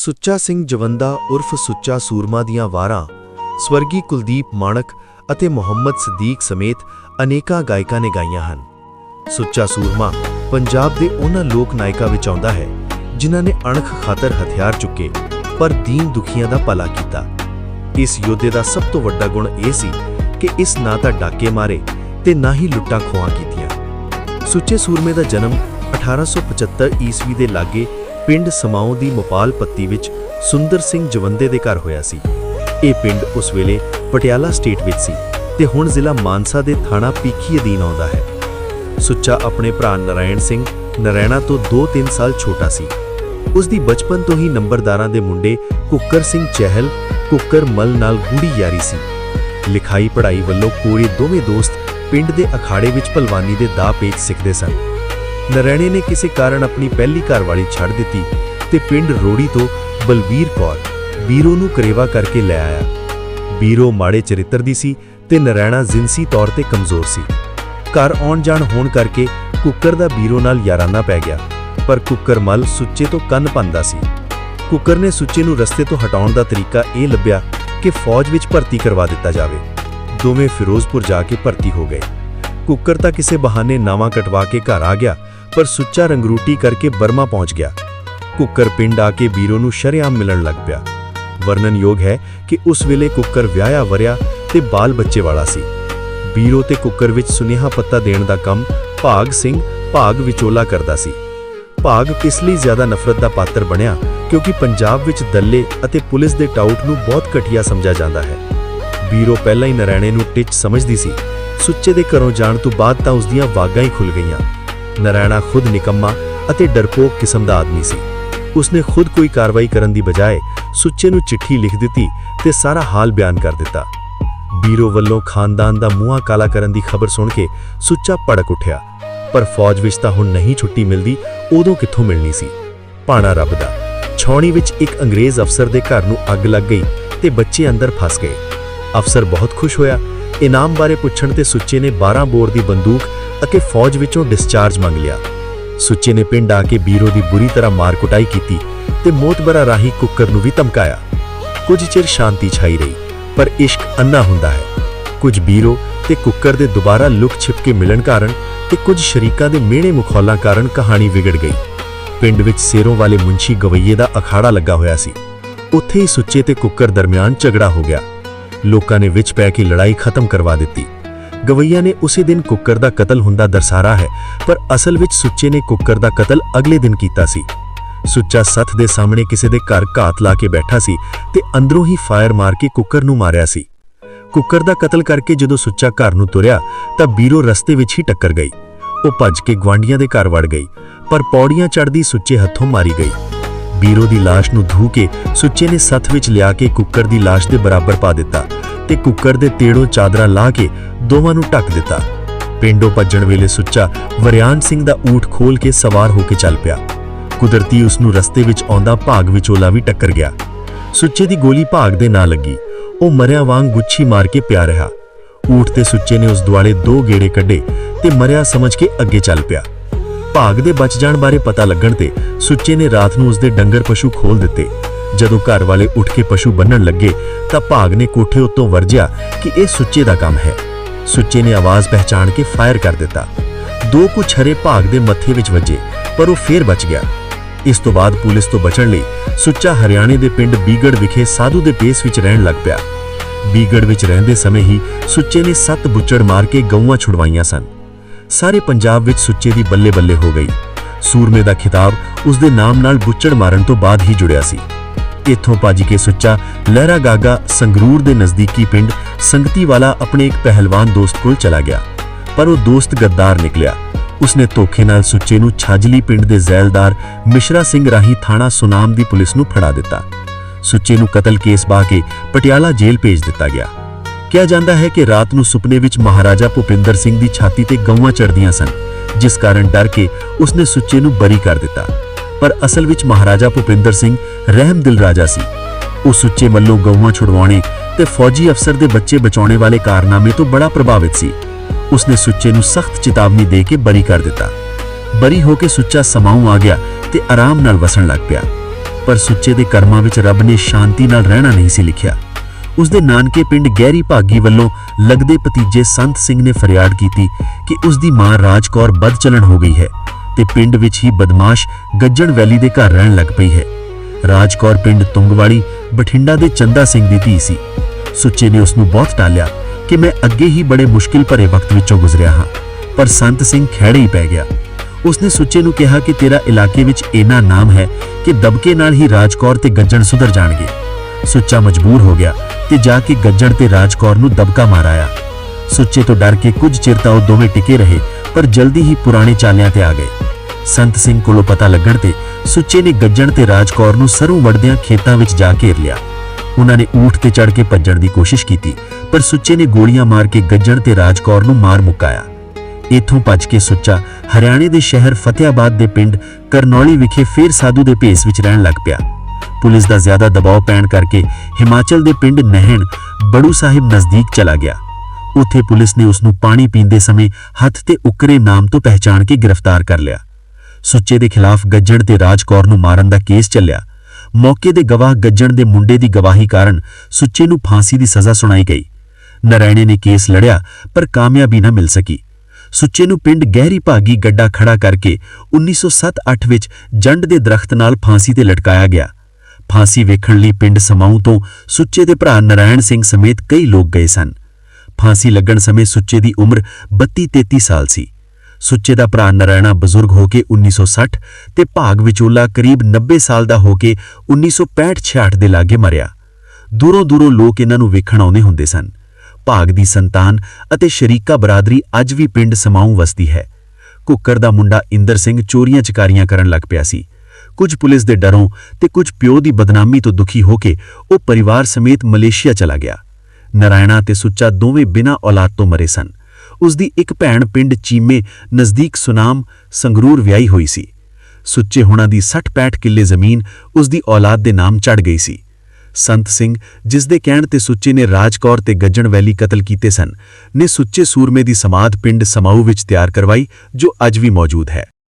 ਸੁੱਚਾ ਸਿੰਘ ਜਵੰਦਾ ਉਰਫ ਸੁੱਚਾ ਸੂਰਮਾ ਦੀਆਂ ਵਾਰਾਂ, ਸਵਰਗੀ ਕੁਲਦੀਪ ਮਾਣਕ ਅਤੇ ਮੁਹੰਮਦ ਸਦੀਕ ਸਮੇਤ ਅਨੇਕਾਂ ਗਾਇਕਾਂ ਨੇ ਗਾਈਆਂ ਹਨ। ਸੁੱਚਾ ਸੂਰਮਾ ਪੰਜਾਬ ਦੇ ਉਹਨਾਂ ਲੋਕ ਨਾਇਕਾਂ ਵਿੱਚ ਆਉਂਦਾ ਹੈ, ਜਿਨ੍ਹਾਂ ਨੇ ਅਣਖ ਖਾਤਰ ਹਥਿਆਰ ਚੁੱਕੇ, ਪਰ ਦੀਨ ਦੁਖੀਆਂ ਦਾ ਭਲਾ ਕੀਤਾ। ਇਸ ਯੋਧੇ ਦਾ ਸਭ ਤੋਂ ਵੱਡਾ ਗੁਣ ਇਹ ਸੀ ਕਿ ਇਸ ਨਾ ਤਾਂ ਡਾਕੇ ਮਾਰੇ ਤੇ ਨਾ ਹੀ ਲੁੱਟਾਂ ਖੋਹਾਂ ਕੀਤੀਆਂ। ਸੁੱਚੇ ਸੂਰਮੇ ਦਾ ਜਨਮ 1875 ਈਸਵੀ ਦੇ ਲਾਗੇ ਪਿੰਡ ਸਮਾਉ ਦੀ ਮੋਪਾਲ ਪੱਤੀ ਵਿੱਚ ਸੁੰਦਰ ਸਿੰਘ ਜਵੰਦੇ ਦੇ ਘਰ ਹੋਇਆ ਸੀ। ਇਹ ਪਿੰਡ ਉਸ ਵੇਲੇ ਪਟਿਆਲਾ ਸਟੇਟ ਵਿੱਚ ਸੀ ਤੇ ਹੁਣ ਜ਼ਿਲ੍ਹਾ ਮਾਨਸਾ ਦੇ ਥਾਣਾ ਪੀਖੀ ਅਧੀਨ ਆਉਂਦਾ ਹੈ। ਸੁੱਚਾ ਆਪਣੇ ਭਰਾ ਨਰਾਇਣ ਸਿੰਘ ਨਰੈਣਾ ਤੋਂ 2-3 ਸਾਲ ਛੋਟਾ ਸੀ। ਉਸ ਦੀ ਬਚਪਨ ਤੋਂ ਹੀ ਨੰਬਰਦਾਰਾਂ ਦੇ ਮੁੰਡੇ ਕੁੱਕਰ ਸਿੰਘ ਚਹਿਲ, ਕੁੱਕਰ ਮਲ ਨਾਲ ਗੂੜੀ ਯਾਰੀ ਸੀ। ਲਿਖਾਈ ਪੜ੍ਹਾਈ ਵੱਲੋਂ ਕੋਰੇ ਦੋਵੇਂ ਦੋਸਤ ਪਿੰਡ ਦੇ ਅਖਾੜੇ ਵਿੱਚ ਭਲਵਾਨੀ ਦੇ ਦਾਅ ਪੇਚ ਸਿੱਖਦੇ ਸਨ। ਨਰੈਣੇ ਨੇ ਕਿਸੇ ਕਾਰਨ ਆਪਣੀ ਪਹਿਲੀ ਘਰਵਾਲੀ ਛੱਡ ਦਿੱਤੀ ਤੇ ਪਿੰਡ ਰੋੜੀ ਤੋਂ ਬਲਵੀਰ ਕੌਰ ਬੀਰੋ ਨੂੰ ਕਰੇਵਾ ਕਰਕੇ ਲੈ ਆਇਆ। ਬੀਰੋ ਮਾੜੇ ਚਰਿੱਤਰ ਦੀ ਸੀ ਤੇ ਨਰੈਣਾ ਜਿੰਸੀ ਤੌਰ ਤੇ ਕਮਜ਼ੋਰ ਸੀ। ਘਰ ਆਉਣ ਜਾਣ ਹੋਣ ਕਰਕੇ ਕੁੱਕਰ ਦਾ ਬੀਰੋ ਨਾਲ ਯਾਰਾਨਾ ਪੈ ਗਿਆ, ਪਰ ਕੁੱਕਰ ਮਲ ਸੁੱਚੇ ਤੋਂ ਕੰਨ ਪੰਦਾ ਸੀ। ਕੁੱਕਰ ਨੇ ਸੁੱਚੇ ਨੂੰ ਰਸਤੇ ਤੋਂ ਹਟਾਉਣ ਦਾ ਤਰੀਕਾ ਇਹ ਲੱਭਿਆ ਕਿ ਫੌਜ ਵਿੱਚ ਭਰਤੀ ਕਰਵਾ ਦਿੱਤਾ ਜਾਵੇ। ਦੋਵੇਂ ਫਿਰੋਜ਼ਪੁਰ ਜਾ ਕੇ ਭਰਤੀ ਹੋ ਗਏ। ਕੁੱਕਰ ਤਾਂ ਕਿਸੇ ਬਹਾਨੇ ਨਾਵਾਂ ਕਟਵਾ ਕੇ ਘਰ ਆ ਗਿਆ ਪਰ ਸੁੱਚਾ ਰੰਗਰੂਟੀ ਕਰਕੇ ਬਰਮਾ ਪਹੁੰਚ ਗਿਆ। ਕੁੱਕਰ ਪਿੰਡ ਆ ਕੇ ਬੀਰੋ ਨੂੰ ਸ਼ਰੇਆਮ ਮਿਲਣ ਲੱਗ ਪਿਆ। ਵਰਣਨਯੋਗ ਹੈ ਕਿ ਉਸ ਵੇਲੇ ਕੁੱਕਰ ਵਿਆਹਿਆ ਵਰਿਆ ਤੇ ਬਾਲ ਬੱਚੇ ਵਾਲਾ ਸੀ। ਬੀਰੋ ਤੇ ਕੁੱਕਰ ਵਿੱਚ ਸੁਨੇਹਾ ਪੱਤਾ ਦੇਣ ਦਾ ਕੰਮ ਭਾਗ ਸਿੰਘ ਭਾਗ ਵਿਚੋਲਾ ਕਰਦਾ ਸੀ। ਭਾਗ ਇਸ ਲਈ ਜ਼ਿਆਦਾ ਨਫ਼ਰਤ ਦਾ ਪਾਤਰ ਬਣਿਆ? ਕਿਉਂਕਿ ਪੰਜਾਬ ਵਿੱਚ ਦੱਲੇ ਅਤੇ ਪੁਲਿਸ ਦੇ ਟਾਊਟ ਨੂੰ ਬਹੁਤ ਘਟੀਆ ਸਮਝਿਆ ਜਾਂਦਾ ਹੈ। ਬੀਰੋ ਪਹਿਲਾਂ ਹੀ ਨਰੈਣੇ ਨੂੰ ਟਿੱਚ ਸਮਝਦੀ ਸੀ। ਸੁੱਚੇ ਦੇ ਘਰੋਂ ਜਾਣ ਤੋਂ ਬਾਅਦ ਤਾਂ ਉਸ ਦੀਆਂ ਵਾਗਾਂ ਹੀ ਖੁੱਲ ਗਈਆਂ। ਨਾਰਾਇਣਾ ਖੁਦ ਨਿਕੰਮਾ ਅਤੇ ਡਰਪੋਕ ਕਿਸਮ ਦਾ ਆਦਮੀ ਸੀ। ਉਸਨੇ ਖੁਦ ਕੋਈ ਕਾਰਵਾਈ ਕਰਨ ਦੀ ਬਜਾਏ ਸੁੱਚੇ ਨੂੰ ਚਿੱਠੀ ਲਿਖ ਦਿੱਤੀ ਤੇ ਸਾਰਾ ਹਾਲ ਬਿਆਨ ਕਰ ਦਿੱਤਾ। ਬੀਰੋ ਵੱਲੋਂ ਖਾਨਦਾਨ ਦਾ ਮੂੰਹਾਂ ਕਾਲਾ ਕਰਨ ਦੀ ਖਬਰ ਸੁਣ ਕੇ ਸੁੱਚਾ ਭੜਕ ਉੱਠਿਆ। ਪਰ ਫੌਜ ਵਿੱਚ ਤਾਂ ਹੁਣ ਨਹੀਂ ਛੁੱਟੀ ਮਿਲਦੀ, ਉਦੋਂ ਕਿੱਥੋਂ ਮਿਲਣੀ ਸੀ? ਪਾਣਾ ਰੱਬ ਦਾ। ਛਾਉਣੀ ਵਿੱਚ ਇੱਕ ਅੰਗਰੇਜ਼ ਅਫਸਰ ਦੇ ਘਰ ਨੂੰ ਅੱਗ ਲੱਗ ਗਈ ਤੇ ਬੱਚੇ ਅੰਦਰ ਫਸ ਗਏ। ਅਫਸਰ ਬਹੁਤ ਖੁਸ਼ ਹੋਇਆ। ਇਨਾਮ ਬਾਰੇ ਪੁੱਛਣ ਤੇ ਸੁੱਚੇ ਨੇ 12 ਬੋਰ ਦੀ ਬੰਦੂਕ ਅਤੇ ਫੌਜ ਵਿੱਚੋਂ ਡਿਸਚਾਰਜ ਮੰਗ ਲਿਆ। ਸੁੱਚੇ ਨੇ ਪਿੰਡ ਆ ਕੇ ਬੀਰੋ ਦੀ ਬੁਰੀ ਤਰ੍ਹਾਂ ਮਾਰ ਕੁਟਾਈ ਕੀਤੀ ਤੇ ਮੋਤਬਰਾ ਰਾਹੀ ਕੁੱਕਰ ਨੂੰ ਵੀ ਧਮਕਾਇਆ। ਕੁਝ ਚਿਰ ਸ਼ਾਂਤੀ ਛਾਈ ਰਹੀ, ਪਰ ਇਸ਼ਕ ਅੰਨਾ ਹੁੰਦਾ ਹੈ। ਕੁਝ ਬੀਰੋ ਤੇ ਕੁੱਕਰ ਦੇ ਦੁਬਾਰਾ ਲੁਕ ਛਿਪ ਕੇ ਮਿਲਣ ਕਾਰਨ ਤੇ ਕੁਝ ਸ਼ਰੀਕਾਂ ਦੇ ਮਿਹਣੇ ਮੁਖੌਲਾਂ ਕਾਰਨ ਕਹਾਣੀ ਵਿਗੜ ਗਈ। ਪਿੰਡ ਵਿੱਚ ਸੇਰੋਂ ਵਾਲੇ ਮੁੰਸ਼ੀ ਗਵਈਏ ਦਾ ਅਖਾੜਾ ਲੱਗਾ ਹੋਇਆ ਸੀ। ਉੱਥੇ ਹੀ ਸੁੱਚੇ ਤੇ ਕੁੱਕਰ ਦਰਮਿਆਨ ਝਗੜਾ ਹੋ ਗਿਆ। ਲੋਕਾਂ ਨੇ ਵਿੱਚ ਪੈ ਕੇ ਲੜਾਈ ਖਤਮ ਕਰਵਾ ਦਿੱਤੀ। ਗਵਈਆ ਨੇ ਉਸੇ ਦਿਨ ਕੁੱਕਰ ਦਾ ਕਤਲ ਹੁੰਦਾ ਦਰਸਾਰਾ ਹੈ, ਪਰ ਅਸਲ ਵਿੱਚ ਸੁੱਚੇ ਨੇ ਕੁੱਕਰ ਦਾ ਕਤਲ ਅਗਲੇ ਦਿਨ ਕੀਤਾ ਸੀ। ਸੁੱਚਾ ਸੱਥ ਦੇ ਸਾਹਮਣੇ ਕਿਸੇ ਦੇ ਘਰ ਘਾਤ ਲਾ ਕੇ ਬੈਠਾ ਸੀ ਤੇ ਅੰਦਰੋਂ ਹੀ ਫਾਇਰ ਮਾਰ ਕੇ ਕੁੱਕਰ ਨੂੰ ਮਾਰਿਆ ਸੀ। ਕੁੱਕਰ ਦਾ ਕਤਲ ਕਰਕੇ ਜਦੋਂ ਸੁੱਚਾ ਘਰ ਨੂੰ ਤੁਰਿਆ, ਤਾਂ ਬੀਰੋ ਰਸਤੇ ਵਿੱਚ ਹੀ ਟੱਕਰ ਗਈ। ਉਹ ਭੱਜ ਕੇ ਗਵਾਂਡੀਆਂ ਦੇ ਘਰ ਵੜ ਗਈ, ਪਰ ਪੌੜੀਆਂ ਚੜ੍ਹਦੀ ਸੁੱਚੇ ਹੱਥੋਂ ਮਾਰੀ ਗਈ। ਬੀਰੋ ਦੀ ਲਾਸ਼ ਨੂੰ ਧੂ ਕੇ ਸੁੱਚੇ ਨੇ ਸੱਥ ਵਿੱਚ ਲਿਆ ਕੇ ਕੁੱਕਰ ਦੀ ਲਾਸ਼ ਦੇ ਬਰਾਬਰ ਪਾ ਦਿੱਤਾ ਤੇ ਕੁੱਕਰ ਦੇ ਤੇੜੋਂ ਚਾਦਰਾ ਲਾ ਕੇ ਦੋਵਾਂ ਨੂੰ ਢੱਕ ਦਿੱਤਾ। ਪਿੰਡੋਂ ਭੱਜਣ ਵੇਲੇ ਸੁੱਚਾ ਵਰਿਆਨ ਸਿੰਘ ਦਾ ਊਠ ਖੋਲ ਕੇ ਸਵਾਰ ਹੋ ਕੇ ਚੱਲ ਪਿਆ। ਕੁਦਰਤੀ ਉਸ ਨੂੰ ਰਸਤੇ ਵਿੱਚ ਆਉਂਦਾ ਭਾਗ ਵਿਚੋਲਾ ਵੀ ਟੱਕਰ ਗਿਆ। ਸੁੱਚੇ ਦੀ ਗੋਲੀ ਭਾਗ ਦੇ ਨਾ ਲੱਗੀ। ਉਹ ਮਰਿਆ ਵਾਂਗ ਗੁੱਛੀ ਮਾਰ ਕੇ ਪਿਆ ਰਿਹਾ। ਊਠ ਤੇ ਸੁੱਚੇ ਨੇ ਉਸ ਦੁਆਲੇ ਦੋ ਗੇੜੇ ਕੱਢੇ ਤੇ ਮਰਿਆ ਸਮਝ ਕੇ ਅੱਗੇ ਚੱਲ ਪਿਆ। ਭਾਗ ਦੇ ਬਚ ਜਾਣ ਬਾਰੇ ਪਤਾ ਲੱਗਣ ਤੇ ਸੁੱਚੇ ਨੇ ਰਾਤ ਨੂੰ ਉਸਦੇ ਡੰਗਰ ਪਸ਼ੂ ਖੋਲ ਦਿੱਤੇ। ਜਦੋਂ ਘਰ ਵਾਲੇ ਉੱਠ ਕੇ ਪਸ਼ੂ ਬੰਨਣ ਲੱਗੇ ਤਾਂ ਭਾਗ ਨੇ ਕੋਠੇ ਉੱਤੋਂ ਵਰਜਿਆ ਕਿ ਇਹ ਸੁੱਚੇ ਦਾ ਕੰਮ ਹੈ। ਸੁੱਚੇ ਨੇ ਆਵਾਜ਼ ਪਹਿਚਾਣ ਕੇ ਫਾਇਰ ਕਰ ਦਿੱਤਾ। ਦੋ ਕੁ ਛਰੇ ਭਾਗ ਦੇ ਮੱਥੇ ਵਿੱਚ ਵੱਜੇ, ਪਰ ਉਹ ਫੇਰ ਬਚ ਗਿਆ। ਇਸ ਤੋਂ ਬਾਅਦ ਪੁਲਿਸ ਤੋਂ ਬਚਣ ਲਈ ਸੁੱਚਾ ਹਰਿਆਣੇ ਦੇ ਪਿੰਡ ਬੀਗੜ ਵਿਖੇ ਸਾਧੂ ਦੇ ਪੇਸ ਵਿੱਚ ਰਹਿਣ ਲੱਗ ਪਿਆ। ਬੀਗੜ ਵਿੱਚ ਰਹਿੰਦੇ ਸਮੇਂ ਹੀ ਸੁੱਚੇ ਨੇ ਸੱਤ ਬੁੱਚੜ ਮਾਰ ਕੇ ਗਊਆਂ ਛੁਡਵਾਈਆਂ ਸਨ। ਸਾਰੇ ਪੰਜਾਬ ਵਿੱਚ ਸੁੱਚੇ ਦੀ ਬੱਲੇ ਬੱਲੇ ਹੋ ਗਈ। ਸੂਰਮੇ ਦਾ ਖਿਤਾਬ ਉਸ ਦੇ ਨਾਮ ਨਾਲ ਬੁੱਚੜ ਮਾਰਨ ਤੋਂ ਬਾਅਦ ਹੀ ਜੁੜਿਆ ਸੀ। ਇੱਥੋਂ ਭੱਜ ਕੇ ਸੁੱਚਾ ਲਹਿਰਾ ਗਾਗਾ ਸੰਗਰੂਰ ਦੇ ਨਜ਼ਦੀਕੀ ਪਿੰਡ ਸੰਗਤੀ ਵਾਲਾ ਆਪਣੇ ਇੱਕ ਪਹਿਲਵਾਨ ਦੋਸਤ ਕੋਲ ਚਲਾ ਗਿਆ, ਪਰ ਉਹ ਦੋਸਤ ਗੱਦਾਰ ਨਿਕਲਿਆ। ਉਸਨੇ ਧੋਖੇ ਨਾਲ ਸੁੱਚੇ ਨੂੰ ਛਾਜਲੀ ਪਿੰਡ ਦੇ ਜ਼ੈਲਦਾਰ ਮਿਸ਼ਰਾ ਸਿੰਘ ਰਾਹੀਂ ਥਾਣਾ ਸੁਨਾਮ ਦੀ ਪੁਲਿਸ ਨੂੰ ਫੜਾ ਦਿੱਤਾ। ਸੁੱਚੇ ਨੂੰ ਕਤਲ ਕੇਸ ਪਾ ਕੇ ਪਟਿਆਲਾ ਜੇਲ੍ਹ ਭੇਜ ਦਿੱਤਾ ਗਿਆ। ਕਿਹਾ ਜਾਂਦਾ ਹੈ ਕਿ ਰਾਤ ਨੂੰ ਸੁਪਨੇ ਵਿੱਚ ਮਹਾਰਾਜਾ ਭੁਪਿੰਦਰ ਸਿੰਘ ਦੀ ਛਾਤੀ ਤੇ ਗਊਆਂ ਚੜਦੀਆਂ ਸਨ, ਜਿਸ ਕਾਰਨ ਡਰ ਕੇ ਉਸਨੇ ਸੁੱਚੇ ਨੂੰ ਬਰੀ ਕਰ ਦਿੱਤਾ। ਪਰ ਅਸਲ ਵਿੱਚ ਮਹਾਰਾਜਾ ਭੁਪਿੰਦਰ ਸਿੰਘ ਰਹਿਮਦਿਲ ਰਾਜਾ ਸੀ। ਉਹ ਸੁੱਚੇ ਮੱਲੋਂ ਗਊਆਂ ਛੁਡਵਾਉਣੇ ਤੇ ਫੌਜੀ ਅਫਸਰ ਦੇ ਬੱਚੇ ਬਚਾਉਣੇ ਵਾਲੇ ਕਾਰਨਾਮੇ ਤੋਂ ਬੜਾ ਪ੍ਰਭਾਵਿਤ ਸੀ। ਉਸਨੇ ਸੁੱਚੇ ਨੂੰ ਸਖਤ ਚੇਤਾਵਨੀ ਦੇ ਕੇ ਬਰੀ ਕਰ ਦਿੱਤਾ। ਬਰੀ ਹੋ ਕੇ ਸੁੱਚਾ ਸਮਾਉਂ ਆ ਗਿਆ ਤੇ ਆਰਾਮ ਨਾਲ ਵਸਣ ਲੱਗ ਪਿਆ। ਪਰ ਸੁੱਚੇ ਦੇ ਕਰਮਾਂ ਵਿੱਚ ਰੱਬ ਨੇ ਸ਼ਾਂਤੀ ਨਾਲ ਰਹਿਣਾ ਨਹੀਂ ਸੀ ਲਿਖਿਆ। ਉਸਦੇ ਨਾਨਕੇ ਪਿੰਡ ਗਹਿਰੀ ਭਾਗੀ ਵੱਲੋਂ ਲੱਗਦੇ ਭਤੀਜੇ ਸੰਤ ਸਿੰਘ ਨੇ ਫਰਿਆਦ ਕੀਤੀ ਕਿ ਉਸ ਦੀ ਮਾਂ ਰਾਜਕੌਰ ਬਦਚਲਣ ਹੋ ਗਈ ਹੈ। ਤੇ ਪਿੰਡ ਵਿੱਚ ਹੀ ਬਦਮਾਸ਼ ਗੱਜਣ ਵੈਲੀ ਦੇ ਘਰ ਰਹਿਣ ਲੱਗ ਪਈ ਹੈ। ਰਾਜਕੌਰ ਪਿੰਡ ਤੁੰਗਵਾਲੀ, ਬਠਿੰਡਾ ਦੇ ਚੰਦਾ ਸਿੰਘ ਦੀ ਧੀ ਸੀ। ਸੁੱਚੇ ਨੇ ਉਸ ਨੂੰ ਬਹੁਤ ਟਾਲਿਆ ਕਿ ਮੈਂ ਅੱਗੇ ਹੀ ਬੜੇ ਮੁਸ਼ਕਿਲ ਭਰੇ ਵਕਤ ਵਿੱਚੋਂ ਗੁਜ਼ਰਿਆ ਹਾਂ, ਪਰ ਸੰਤ ਸਿੰਘ ਖਹਿੜੇ ਹੀ ਪੈ ਗਿਆ। ਉਸਨੇ ਸੁੱਚੇ ਨੂੰ ਕਿਹਾ ਕਿ ਤੇਰਾ ਇਲਾਕੇ ਵਿੱਚ ਇੰਨਾ ਨਾਮ ਹੈ ਕਿ ਦਬਕੇ ਨਾਲ ਹੀ ਰਾਜਕੌਰ ਤੇ ਗੱਜਣ ਸੁਧਰ ਜਾਣਗੇ। ਸੁੱਚਾ ਮਜਬੂਰ ਹੋ ਗਿਆ ਤੇ ਜਾ ਕੇ ਗੱਜਣ ਤੇ ਰਾਜਕੌਰ ਨੂੰ ਦਬਕਾ ਮਾਰਾਇਆ ਸੁੱਚੇ ਤੋਂ ਡਰ ਕੇ ਕੁਝ ਚਿਰ ਤਾਂ ਉਹ ਦੋਵੇਂ ਟਿਕੇ ਰਹੇ, ਪਰ ਜਲਦੀ ਹੀ ਪੁਰਾਣੇ ਚਾਲਿਆਂ ਤੇ ਆ ਗਏ। ਸੰਤ ਸਿੰਘ ਕੋਲੋਂ ਪਤਾ ਲੱਗਣ ਤੇ ਸੁੱਚੇ ਨੇ ਗੱਜਣ ਤੇ ਰਾਜਕੌਰ ਨੂੰ ਸਰੋਂ ਵੜਦਿਆਂ ਖੇਤਾਂ ਵਿੱਚ ਜਾ ਘੇਰ ਲਿਆ। ਉਹਨਾਂ ਨੇ ਊਠ ਤੇ ਚੜ ਕੇ ਭੱਜਣ ਦੀ ਕੋਸ਼ਿਸ਼ ਕੀਤੀ, ਪਰ ਸੁੱਚੇ ਨੇ ਗੋਲੀਆਂ ਮਾਰ ਕੇ ਗੱਜਣ ਤੇ ਰਾਜਕੌਰ ਨੂੰ ਮਾਰ ਮੁਕਾਇਆ। ਇੱਥੋਂ ਭੱਜ ਕੇ ਸੁੱਚਾ ਹਰਿਆਣੇ ਦੇ ਸ਼ਹਿਰ ਫਤਿਆਬਾਦ ਦੇ ਪਿੰਡ ਕਰਨੌਲੀ ਵਿਖੇ ਫੇਰ ਸਾਧੂ ਦੇ ਭੇਸ ਵਿੱਚ ਰਹਿਣ ਲੱਗ ਪਿਆ। ਪੁਲਿਸ ਦਾ ਜ਼ਿਆਦਾ ਦਬਾਅ ਪੈਣ ਕਰਕੇ ਹਿਮਾਚਲ ਦੇ ਪਿੰਡ ਨਹਿਣ ਬੜੂ ਸਾਹਿਬ ਨਜ਼ਦੀਕ ਚਲਾ ਗਿਆ। ਉੱਥੇ ਪੁਲਿਸ ਨੇ ਉਸ ਨੂੰ ਪਾਣੀ ਪੀਂਦੇ ਸਮੇਂ ਹੱਥ ਤੇ ਉਕਰੇ ਨਾਮ ਤੋਂ ਪਹਿਚਾਣ ਕੇ ਗ੍ਰਿਫਤਾਰ ਕਰ ਲਿਆ। ਸੁੱਚੇ ਦੇ ਖਿਲਾਫ ਗੱਜਣ ਤੇ ਰਾਜਕੌਰ ਨੂੰ ਮਾਰਨ ਦਾ ਕੇਸ ਚੱਲਿਆ। ਮੌਕੇ ਦੇ ਗਵਾਹ ਗੱਜਣ ਦੇ ਮੁੰਡੇ ਦੀ ਗਵਾਹੀ ਕਾਰਨ ਸੁੱਚੇ ਨੂੰ ਫਾਂਸੀ ਦੀ ਸਜ਼ਾ ਸੁਣਾਈ ਗਈ। ਨਰਾਇਣੇ ਨੇ ਕੇਸ ਲੜਿਆ, ਪਰ ਕਾਮਯਾਬੀ ਨਾ ਮਿਲ ਸਕੀ। ਸੁੱਚੇ ਨੂੰ ਪਿੰਡ ਗਹਿਰੀ ਭਾਗੀ ਗੱਡਾ ਖੜਾ ਕਰਕੇ 1907-8 ਵਿੱਚ ਜੰਡ ਦੇ ਦਰਖਤ ਨਾਲ ਫਾਂਸੀ ਤੇ ਲਟਕਾਇਆ ਗਿਆ। ਫਾਂਸੀ ਵੇਖਣ ਲਈ ਪਿੰਡ ਸਮਾਉ ਤੋਂ ਸੁੱਚੇ ਦੇ ਭਰਾ ਨਰਾਇਣ ਸਿੰਘ ਸਮੇਤ ਕਈ ਲੋਕ ਗਏ ਸਨ। ਫਾਂਸੀ ਲੱਗਣ ਸਮੇਂ ਸੁੱਚੇ ਦੀ ਉਮਰ 32-33 ਸਾਲ ਸੀ। ਸੁੱਚੇ ਦਾ ਭਰਾ ਨਰਾਇਣਾ ਬਜ਼ੁਰਗ ਹੋ ਕੇ 1960 ਤੇ ਭਾਗ ਵਿਚੋਲਾ ਕਰੀਬ 90 ਸਾਲ ਦਾ ਹੋ ਕੇ 1965-66 ਦੇ ਲਾਗੇ ਮਰਿਆ। ਦੂਰੋਂ ਦੂਰੋਂ ਲੋਕ ਇਹਨਾਂ ਨੂੰ ਵੇਖਣ ਆਉਂਦੇ ਹੁੰਦੇ ਸਨ। ਭਾਗ ਦੀ ਸੰਤਾਨ ਅਤੇ ਸ਼ਰੀਕਾ ਬਰਾਦਰੀ ਅੱਜ ਵੀ ਪਿੰਡ ਸਮਾਉ ਵਸਦੀ ਹੈ। ਕੁੱਕਰ ਦਾ ਮੁੰਡਾ ਇੰਦਰ ਸਿੰਘ ਚੋਰੀਆਂ ਚਕਾਰੀਆਂ ਕਰਨ ਲੱਗ ਪਿਆ ਸੀ। ਕੁਝ ਪੁਲਿਸ ਦੇ ਡਰੋਂ ਤੇ ਕੁਝ ਪਿਓ ਦੀ ਬਦਨਾਮੀ ਤੋਂ ਦੁਖੀ ਹੋ ਕੇ ਉਹ ਪਰਿਵਾਰ ਸਮੇਤ ਮਲੇਸ਼ੀਆ ਚਲਾ ਗਿਆ। ਨਰਾਇਣਾ ਤੇ ਸੁੱਚਾ ਦੋਵੇਂ ਬਿਨਾਂ ਔਲਾਦ ਤੋਂ ਮਰੇ ਸਨ। ਉਸ ਦੀ ਇੱਕ ਭੈਣ ਪਿੰਡ ਚੀਮੇ ਨਜ਼ਦੀਕ ਸੁਨਾਮ ਸੰਗਰੂਰ ਵਿਆਹੀ ਹੋਈ ਸੀ। ਸੁੱਚੇ ਹੁਣਾਂ ਦੀ 60-65 ਕਿੱਲੇ ਜ਼ਮੀਨ ਉਸ ਦੀ ਔਲਾਦ ਦੇ ਨਾਮ ਚੜ ਗਈ ਸੀ। ਸੰਤ ਸਿੰਘ, ਜਿਸ ਦੇ ਕਹਿਣ ਤੇ ਸੁੱਚੇ ਨੇ ਰਾਜਕੌਰ ਤੇ ਗੱਜਣ ਵੈਲੀ ਕਤਲ ਕੀਤੇ ਸਨ, ਨੇ ਸੁੱਚੇ ਸੂਰਮੇ ਦੀ ਸਮਾਧ ਪਿੰਡ ਸਮਾਊ ਵਿੱਚ ਤਿਆਰ ਕਰਵਾਈ, ਜੋ ਅੱਜ ਵੀ ਮੌਜੂਦ ਹੈ।